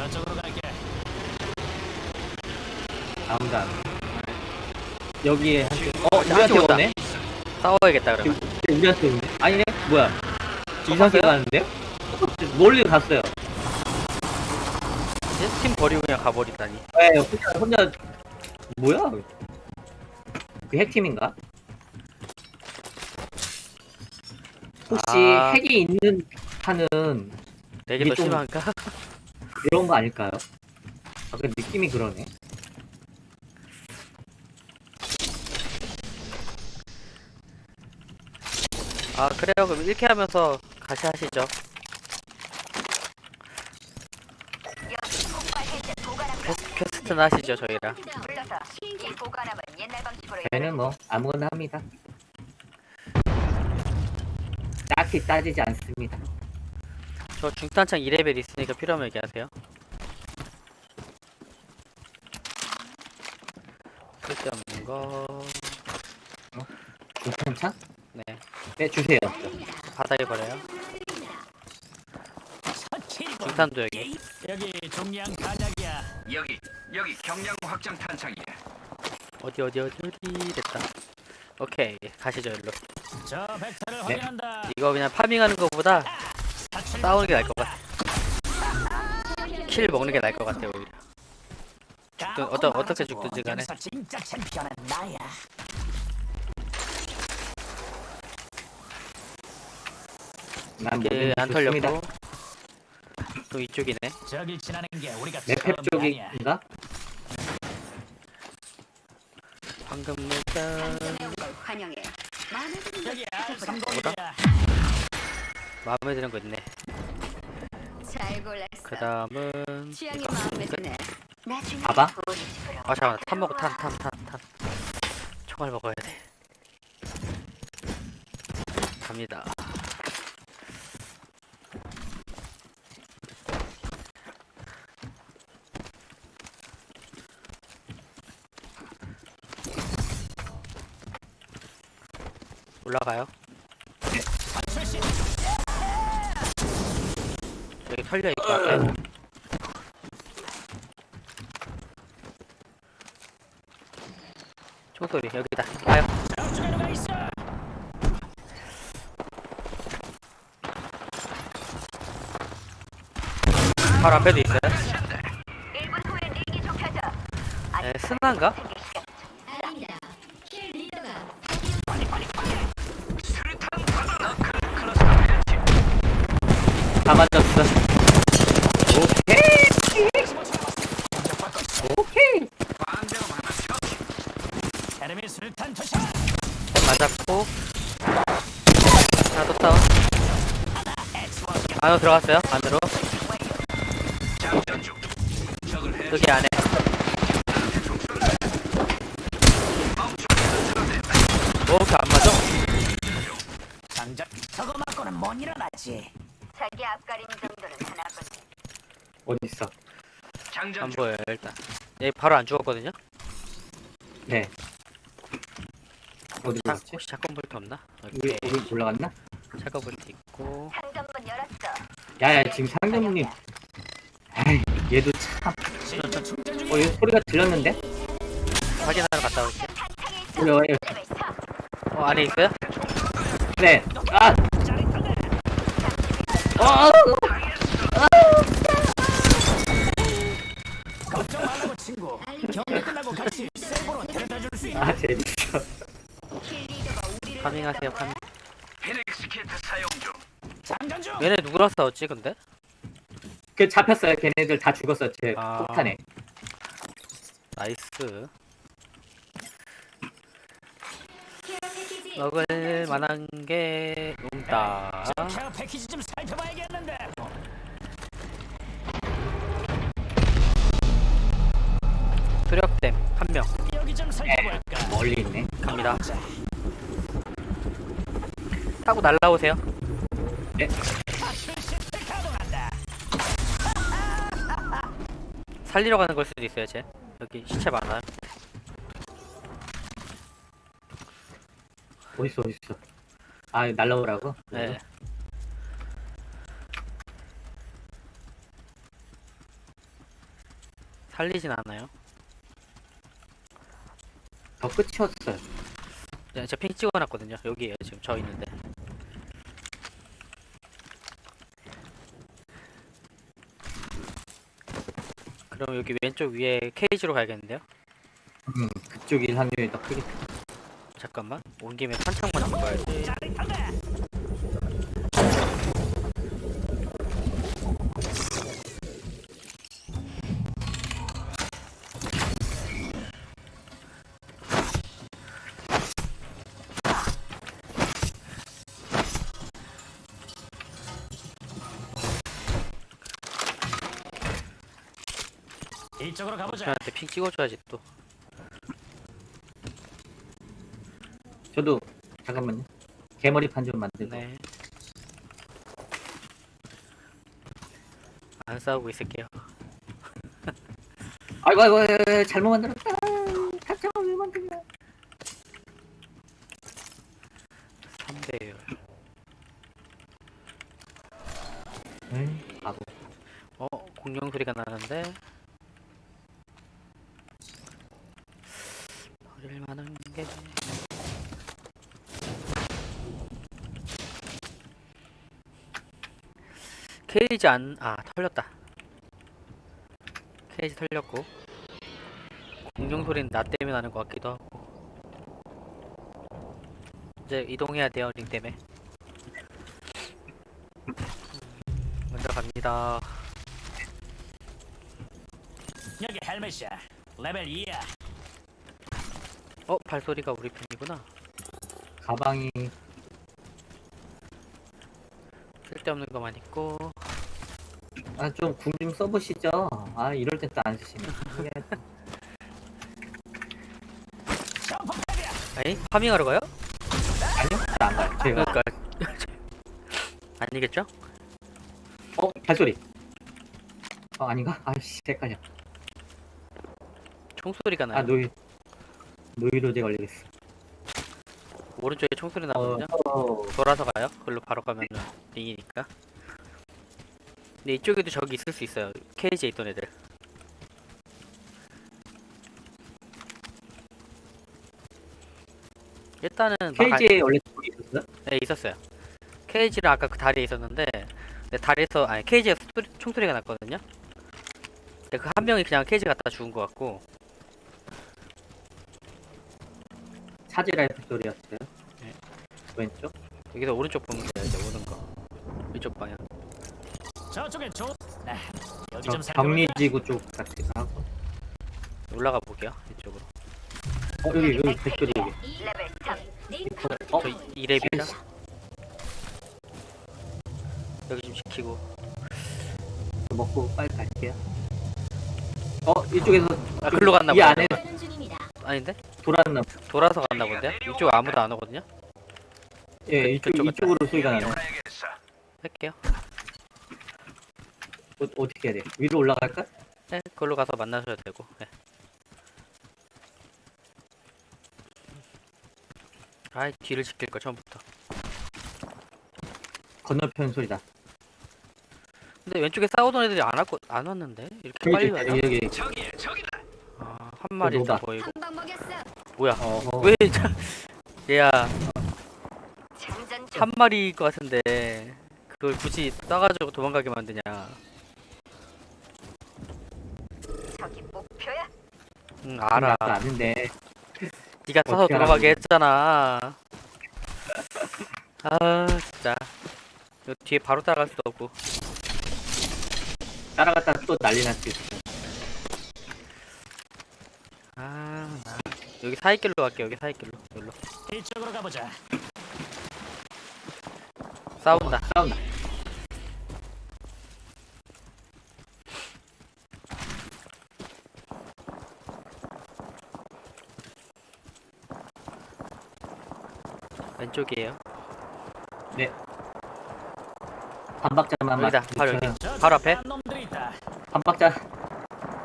저쪽으로 갈게. 아무도 안. 여기에 한 대. 어, 한쪽 우리한테 온다. 오네? 싸워야겠다 그러면. 우리한테 오네? 아니네? 뭐야? 이상하게 가는데요? 멀리 갔어요. 이제 팀 버리고 그냥 가버리다니. 네, 혼자, 혼자, 뭐야? 그 핵팀인가? 혹시 아. 핵이 있는 판은 내게 이게 더 좀- 심한가? 그런 거 아닐까요? 아, 그 느낌이 그러네. 아 그래요 그럼 이렇게 하면서 같이 하시죠. 퀘스, 퀘스트는 하시죠 저희랑. 저희는 뭐, 아무거나 합니다. 딱히 따지지 않습니다. 저 중탄창 2레벨 있으니까 필요하면 얘기하세요. 쓸데없는 거. 괜찮자? 네. 네, 주세요. 바닥에 버려요. 중탄도 여기. 여기 중량 가작이야. 여기 여기 경량 확장 탄창이야. 어디 어디 어디 어디 됐다. 오케이 가시죠 일로. 저 벡터를 네. 확인한다. 이거 그냥 파밍하는 것보다 사출 싸우는 게 나을 것 같아. 킬 먹는 게 나을 것 같아요 오히려. 죽든 어떠 어떻게 죽든지 간에. 여기서 진짜 챔피언은 나야. 난 이게 뭐든 안 좋습니다. 털렸고. 또 이쪽이네. 저길 지나는 게 우리가 아니야. 쪽인가? 방금 걸 환영해. 마음에 드는 여기 걸 R301이야. 마음에 드는 거 있네. 잘 골랐어. 그 다음은 취향이 마음에 드네. 나중에 봐봐. 우리 집으로 아 잠깐만 탄 먹고 탄탄 탄 탄. 총알 먹어야 돼. 갑니다. 올라가요. 있고 앞에. 총소리 여기다. 있어? 바로 앞에도 있어요. 1분 후에 링이 좁혀져. 에, 스나인가? 들어갔어요. 안으로. 여기 안에. 오, 이렇게 안 맞아? 장전. 저거 맞고는 못 일어나지. 자기 앞가림 정도는 하나거든. 어딨어? 장전 안 중. 보여요, 일단. 얘 바로 안 죽었거든요? 네. 어디? 혹시 샷건 볼트 없나? 오케이. 올라갔나? 샷건 볼트 있고. 상점문 열었어. 야야 지금 상점님 아이 얘도 참 충전 중이야. 어, 이 소리가 들렸는데? 확인하러 갔다 올게. 탄창에 있어. 올려와요 레벨 4. 어, 안에 있어요? 네! 아! 짜릿하네. 어! 얘네 누구랑 싸웠지, 근데? 그 잡혔어요 걔네들 다 죽었어 제 아. 폭탄에 나이스. 먹을 만한 게 없다. 저 케어 패키지 좀 살펴봐야겠는데. 수력댐 한 명. 여기 좀 살펴볼까. 멀리 있네 갑니다. 자, 타고 날라오세요. 탈 살리러 가는 걸 수도 있어요, 쟤. 여기 시체 많아요. 어딨어 어딨어 아 날라오라고? 네. 살리진 않아요. 저 끝이었어요. 네, 제핑 찍어놨거든요. 여기에요 지금 저 있는데. 그럼 여기 왼쪽 위에 케이지로 가야겠는데요? 음, 그쪽일 확률이 더 크겠다. 잠깐만 온 김에 탄창만 잡고 가야지. 이쪽으로 가보자. 저한테 핑 찍어줘야지 또. 저도 잠깐만요. 개머리판 좀 만들고. 네. 안 싸우고 있을게요. 아이고 아이고 아이고, 잘못 만들었다. 탈장을 왜 만드냐? 3대열. 에이, 바보. 어 공룡 소리가 나는데. 버릴 만한 게. 케이지 안, 아, 털렸다. 케이지 털렸고. 공룡 소리는 나 때문에 나는 것 같기도 하고. 이제 이동해야 돼요, 링 때문에. 음, 먼저 갑니다. 여기 헬멧이야. 레벨 2야. 어, 발소리가 우리 편이구나. 가방이 쓸데없는 것만 있고. 아 좀 궁 좀 써보시죠. 아 이럴 땐 또 안 쓰시네. 아니, 파밍하러 가요? 아니요, 안 가요. 제가 그러니까. 아니겠죠? 어 발소리. 어 아닌가? 아씨 헷갈려. 총소리가 나요. 아 노이 노이로제 걸리겠어. 오른쪽에 총소리 어, 나거든요. 어, 돌아서 가요. 그걸로 바로 가면 링이니까. 근데 이쪽에도 저기 있을 수 있어요. 케이지에 있던 애들. 일단은 케이지에 원래 돌이 있었어요? 네, 있었어요. 케이지를 아까 그 다리에 있었는데, 내 다리에서, 아니, 케이지에서 소리, 총소리가 났거든요? 그한 명이 그냥 케이지 갖다 죽은 것 같고, 차지 라이프 소리였어요. 네. 왼쪽? 여기서 오른쪽 보면 돼요, 이제 오는 거. 이쪽 방향. 저쪽엔 좋. 아, 여기 저좀 살펴볼까? 격리지구 쪽 같기도 하고. 올라가 볼게요, 이쪽으로. 어 여기 여기 백돌이 여기. 레벨 3. 어저 2렙이라. 여기 좀 지키고. 먹고 빨리 갈게요. 어 이쪽에서 아, 글로 갔나 이 보다. 안에 아닌데? 돌았나? 돌아서 갔나 본데요? 이쪽 아무도 안 오거든요? 예 이쪽 그쪽 같다. 이쪽으로 소리가 나네. 할게요. 어, 어떻게 해야 돼? 위로 올라갈까? 네, 그걸로 가서 만나셔도 되고. 네. 아이, 뒤를 지킬 거 처음부터. 건너편 소리다. 근데 왼쪽에 싸우던 애들이 안 왔고 안 왔는데 이렇게 빨리 와요? 여기 여기. 저기야 저기다. 아, 한 마리 일단 노바. 보이고 한방 먹였어. 뭐야? 어허. 왜 자, 얘야 장전. 한 마리일 것 같은데 그걸 굳이 따가지고 도망가게 만드냐? 저기 목표야. 응 알아. 나도 아는데. 네가 어떻게 도망가게 하라고. 했잖아. 아 진짜. 이거 뒤에 바로 따라갈 수도 없고. 따라갔다 또 난리 있어. 아, 나 여기 사이길로 갈게. 여기 사이길로. 여기로. 이쪽으로 가보자. 싸운다. 싸운다. 왼쪽이에요. 한 박자만 여기다. 맞- 바로 여기. 바로 앞에? 한 놈들이 있다. 한 박자.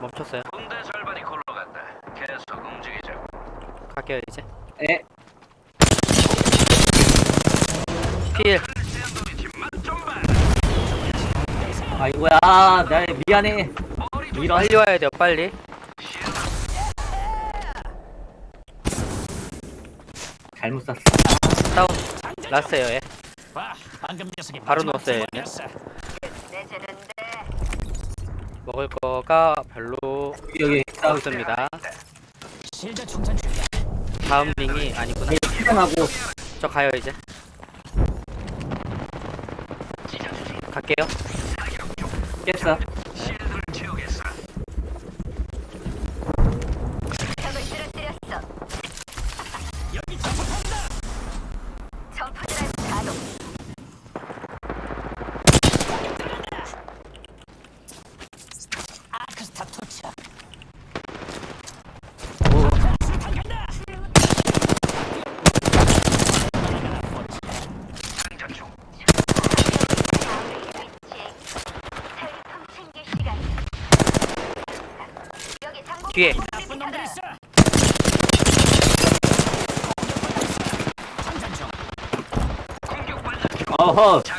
멈췄어요. 군대 절반이 굴러간다. 계속 움직이자. 갈게요 이제. 에. 필. 맛좀 봐. 아이고야. 나 미안해. 머리 이런 빨리 와야 돼요 빨리 잘못 쐈어. 다운. 라스예요 얘. 와, 방금 녀석이 바로 마지막 넣었어요. 내주는데 먹을 거가 별로 여기 싸우 없습니다. 실드 충전 중이야. 다음 링이 아니구나. 시간하고. 저 가요 이제. 갈게요. 깼어. 실드를 채우겠어. 적을 쓰러뜨렸어. 여기 접속한다. 점프 드라이브 가동. 아크스타 투척. 오, 수탄 간다. 장전 중. 텔레폰 챙길 시간. 여기 상공 뒤에 나쁜 놈들 있어. 장전 중. 공격받는 중. 어허, 네.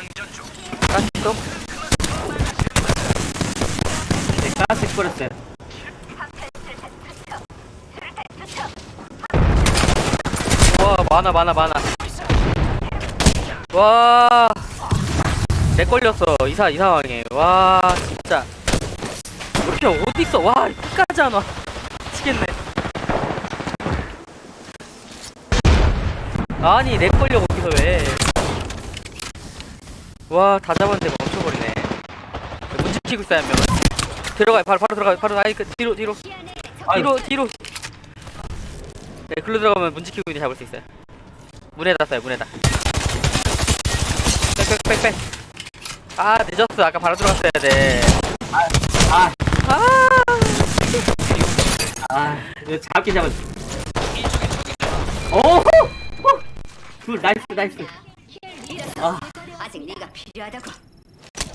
수류탄 투척. 와 많아 많아 많아 와내 걸렸어 이사 이 상황에 와 진짜 이렇게 어디 있어 와 끝까지 안와 미치겠네 아니 내 걸려 거기서 왜 와 다 잡았는데 멈춰버리네. 문 지 키고 있어요 한 명은. 들어가요. 바로 바로 들어가요. 바로 아이 그 뒤로 뒤로. 뒤로 뒤로. 네 글로 들어가면 문 지 키고 있는 잡을 수 있어요. 문에다 쏴요 문에다. 빽 빽 빽 빽 아 늦었어. 아까 바로 들어갔어야 돼. 아, 아, 아, 이거 잡기 잡았어. 오, 둘 나이스 나이스. 아, 아직 네가 필요하다고.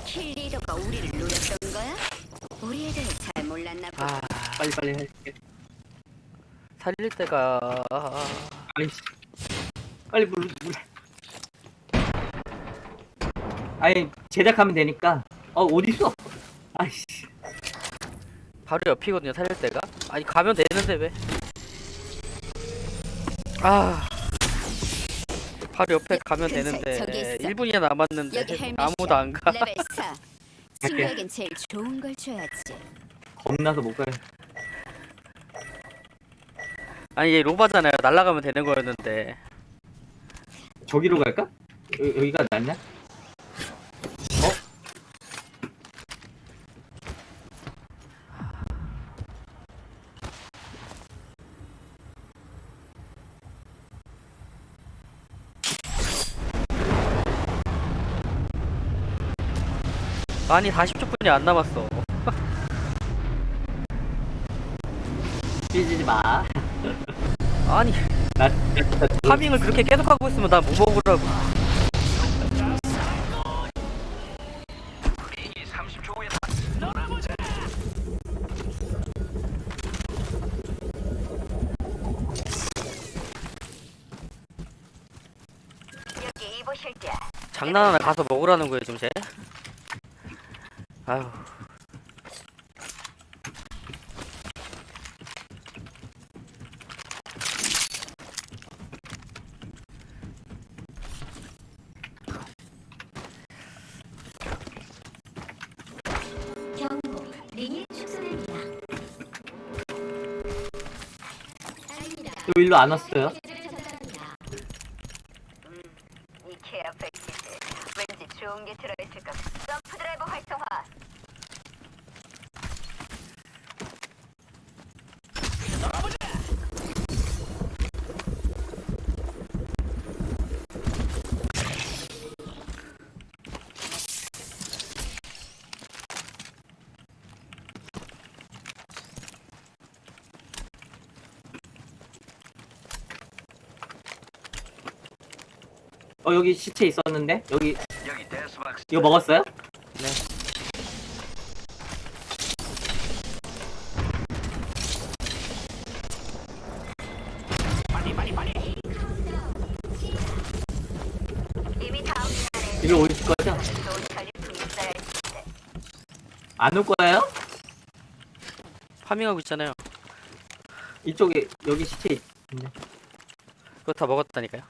킬 리더가 우리를 노렸던 거야? 우리에 대해 잘 몰랐나 봐. 아 빨리 빨리 할게. 살릴 때가 아이씨, 빨리 물 물. 아니 제작하면 되니까. 어 어디 있어? 아이씨. 바로 옆이거든요 살릴 때가 아니 가면 되는데 왜 아. 바로 옆에 가면 되는데 저기 있어. 1분이나 남았는데. 아무도 안 가. 레벨 4. 친구에겐 제일 좋은 걸 줘야지. 겁나서 못 가요. 아니 얘 로바잖아요. 날아가면 되는 거였는데. 저기로 갈까? 여, 여기가 낫냐? 어? 아니 40초뿐이 안 남았어. 삐지지 마. 아니 나 파밍을 그렇게 계속 하고 있으면 난뭐 먹으라고. 이 30초 후에 여기 이보실드야. 장난 하나 가서 먹으라는 거예요 지금 쟤. 아유. 경고. 링이 축소됩니다. 또 일로 안 왔어요? 음, 이 케어 패키지 왠지 좋은 게 들어있을 것. 점프 드라이브 활성화. 어 여기 시체 있었는데 여기 여기 데스박스. 이거 먹었어요? 빨리 빨리 빨리. 이미 다음 이리 오실 거죠? 좋은 전리품이 있어야 할 텐데. 안 올 거예요? 파밍하고 있잖아요. 이쪽에 여기 시체 있- 그거 다 먹었다니까요.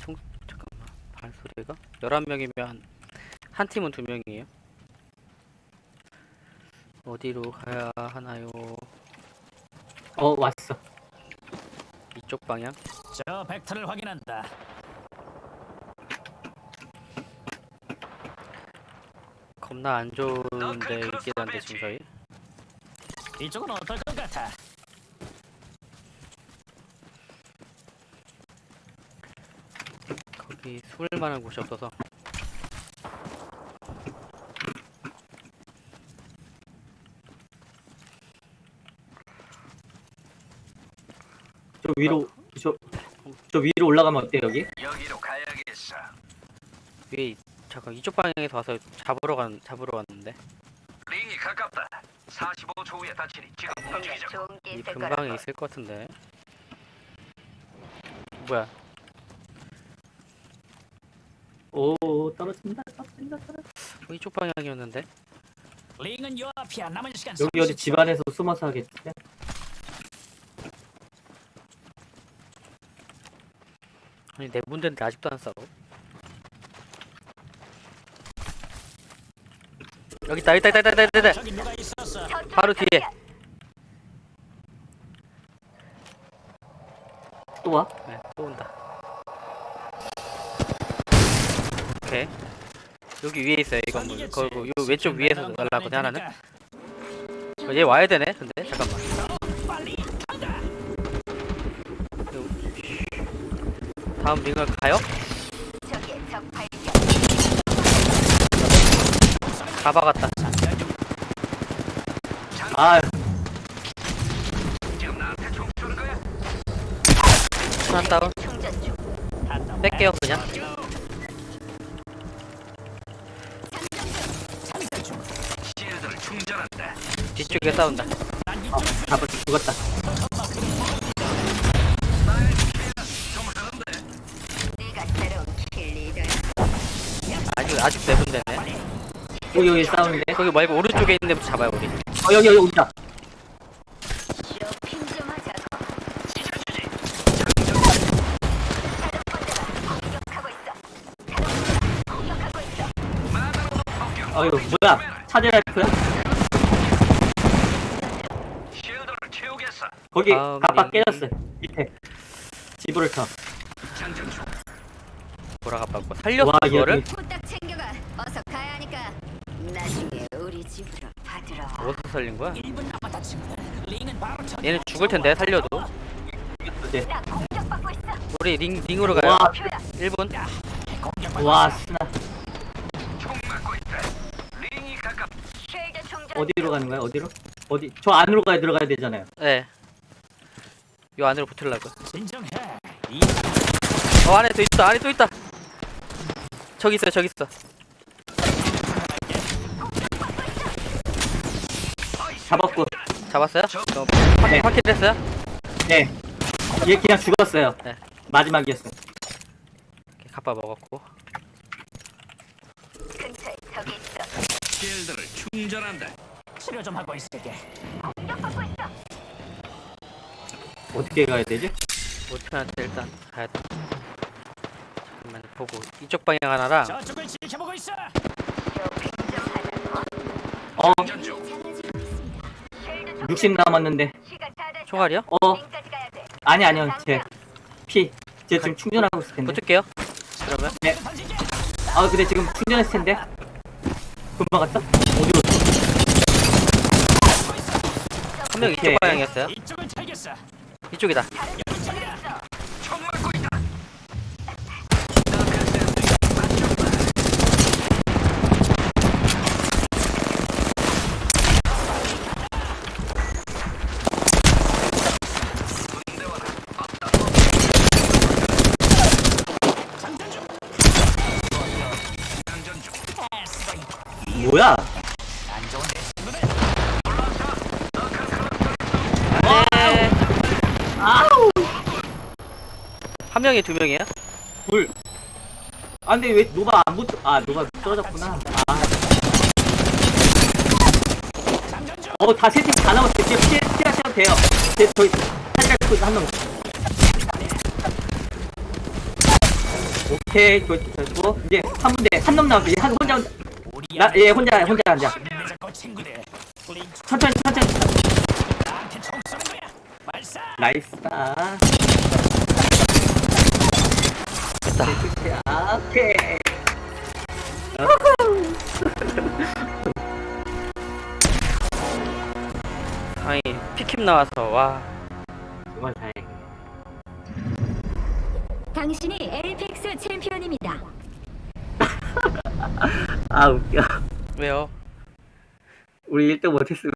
총 잠깐만 발소리가 11명이면 한 팀은 두 명이에요. 어디로 가야 하나요? 어 왔어 이쪽 방향? 저 벡터를 확인한다. 겁나 안 좋은데 있긴 한데 지금 저희 이쪽은 어떨 것 같아? 거기 숨을 만한 곳이 없어서 저 위로 저, 저 위로 올라가면 어때 여기? 여기로 가야겠어. 위에 이- 잠깐 이쪽 방향에서 와서 잡으러 간 잡으러 왔는데 링이 가깝다. 45초 후에 다치니 지금 움직이자. 좋은 게 이 있을 근방에 거라고. 있을 것 같은데 뭐야 오 떨어진다 떨어진다 떨어진다 어, 이쪽 방향이었는데 링은 요 앞이야. 남은 시간 여기 어디 30초. 집안에서 숨어서 하겠지? 아니 네 군데인데 아직도 안 싸워 여기 있다 있다 있다 있다 있다 있다 저기 누가 있었어? 바로 뒤에 또 와? 네, 또 온다 오케이 여기 위에 있어요 이 건물 저기겠지. 거기 요 왼쪽 위에서 날라거든 하나는. 어, 얘 와야 되네 근데 잠깐만. 다음 링을 가요? 다 박았다 아 거야? 하나. 한놈 뺄게요 그냥 뒤쪽에 싸운다 잡아 죽었다. 아직 아직 네 군데네 여기 여기 싸우는데 거기 말고 오른쪽에 있는 데부터 잡아요 우리 어 여기 여기 있다. 어이구 뭐야 차지 라이프야? 실드를 채우겠어. 거기 다음 링. 깨졌어 밑에 중. 돌아가 봤고 살렸어 와, 그거를 여기. 후딱 챙겨가. 어서 가야 하니까. 나중에 우리 집으로 받으러 와. 어디서 살린 거야? 1분 남았다 친구들. 링은 바로 저. 얘는 죽을 텐데 살려도 이제 나 공격받고 있어. 우리 링 링으로 가요 와, 1분 와 스나. 쉴드 충전. 어디로 가는 거야 어디로? 어디 저 안으로 가야 들어가야 되잖아요 네. 요 안으로 붙으려고. 진정해. 이 어 안에 또 있다. 안에 또 있다. 저기 있어. 저기 있어. 잡았고 잡았어요? 어, 네. 확- 확실했어요? 네 얘 그냥 죽었어요 네. 마지막이었어 이렇게 갑바 먹었고. 근처에 적이 있어. 실드를 충전한다. 치료 좀 하고 있을게. 어 떻게 가야 되지? 오트한테 일단 가야 돼. 잠깐만 보고 이쪽 방향 하나랑 저쪽을 지켜보고 있어. 어 장전 중. 쉴드 충전. 60 남았는데. 총알이요? 어. 아니 아니요 제 피 제 지금 충전하고 있을 텐데 붙을게요. 그러면 던질게. 아 근데 지금 충전했을 텐데 금방 갔다? 어디로 한명 오케이. 이쪽 방향이었어요. 이쪽을 찰겠어. 이쪽이다. 여기 저기야. 총 맞고 있다. 장전 중. 장전 중. 뭐야 안 좋은데 친구들. 네. 아우 한 명이 두 명이야? 둘 아 근데 왜 노바 안 붙? 아 노바 떨어졌구나. 아. 어다 세팅 다 남았어요. 지금 피해 피하셔도 돼요. 제 저희 살짝 한 명. 오케이 좋고 이제 한 분대 한 놈 남았어. 한 혼자 혼자. 우리 나예 혼자 혼자 앉아. 천천히 천천히. 나한테 총 쏘는 거야. 발사. 나이스. 됐다. 오케이. 아니 피킴 나와서 와 정말 다행. 당신이 엘픽스 챔피언입니다. 아 웃겨. 왜요? 우리 1등 못했으면